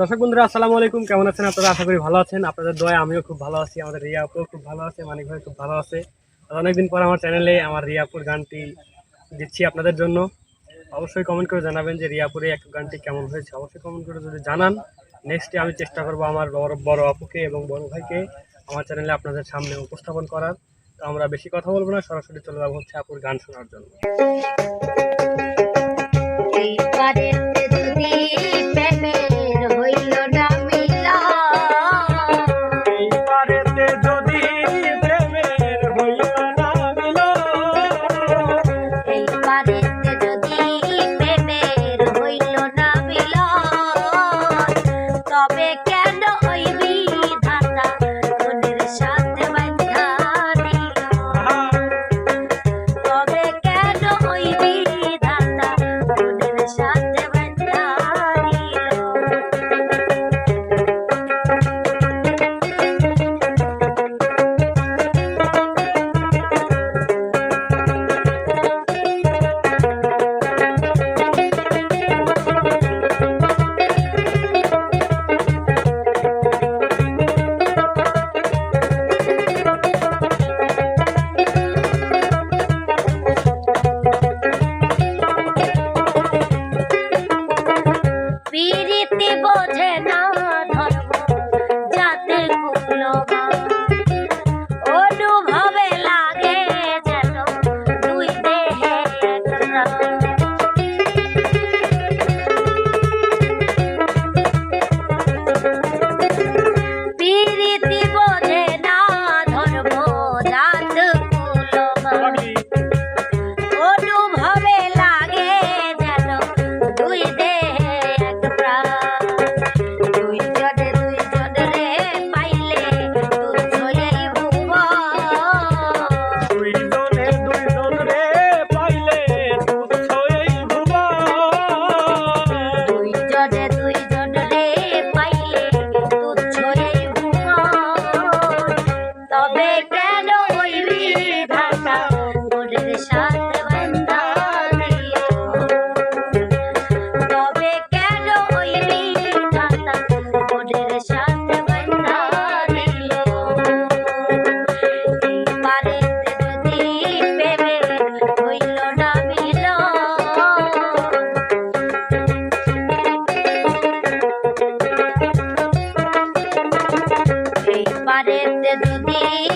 দর্শক বন্ধুরা, আসসালামু আলাইকুম। কেমন আছেন আপনারা? আশা করি ভালো আছেন। আপনাদের দয়া, আমিও খুব ভালো আছি। আমাদের রিয়া আপুও খুব ভালো আছে, মানিক ভাই খুব ভালো আছে। আর অনেকদিন পর আমার চ্যানেলে আমার রিয়াপুর গানটি দিচ্ছি আপনাদের জন্য। অবশ্যই কমেন্ট করে জানাবেন যে রিয়াপুরে এক গানটি কেমন হয়েছে। অবশ্যই কমেন্ট করে যদি জানান নেক্সটে আমি চেষ্টা করব আমার বড় বড় আপুকে এবং বড় ভাইকে আমার চ্যানেলে আপনাদের সামনে উপস্থাপন করার। তো আমরা বেশি কথা বলব না, সরাসরি চলে যাব হচ্ছে আপুর গান শোনার জন্য। এইবারেতে যদি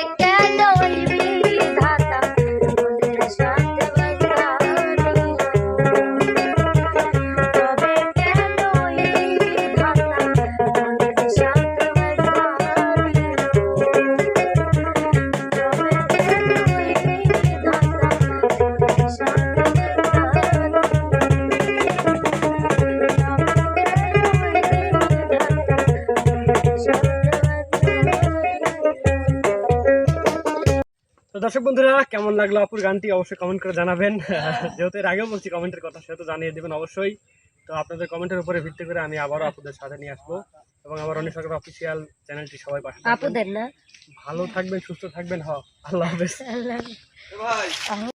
கேட்க দর্শক বন্ধুরা কেমন লাগল আপুর গানটি অবশ্যই কমেন্ট করে জানাবেন। যেহেতু এর আগেও বলছি কমেন্টের কথা সেহেতু জানিয়ে দেবেন অবশ্যই। তো আপনাদের কমেন্টের উপরে ভিত্তি করে আমি আবারও আপনাদের সাথে নিয়ে আসব। এবং আমার অনেক সরকার অফিসিয়াল চ্যানেলটি সবাই পাশে আপুদের না? ভালো থাকবেন সুস্থ থাকবেন। হ আল্লাহ হাফেজ।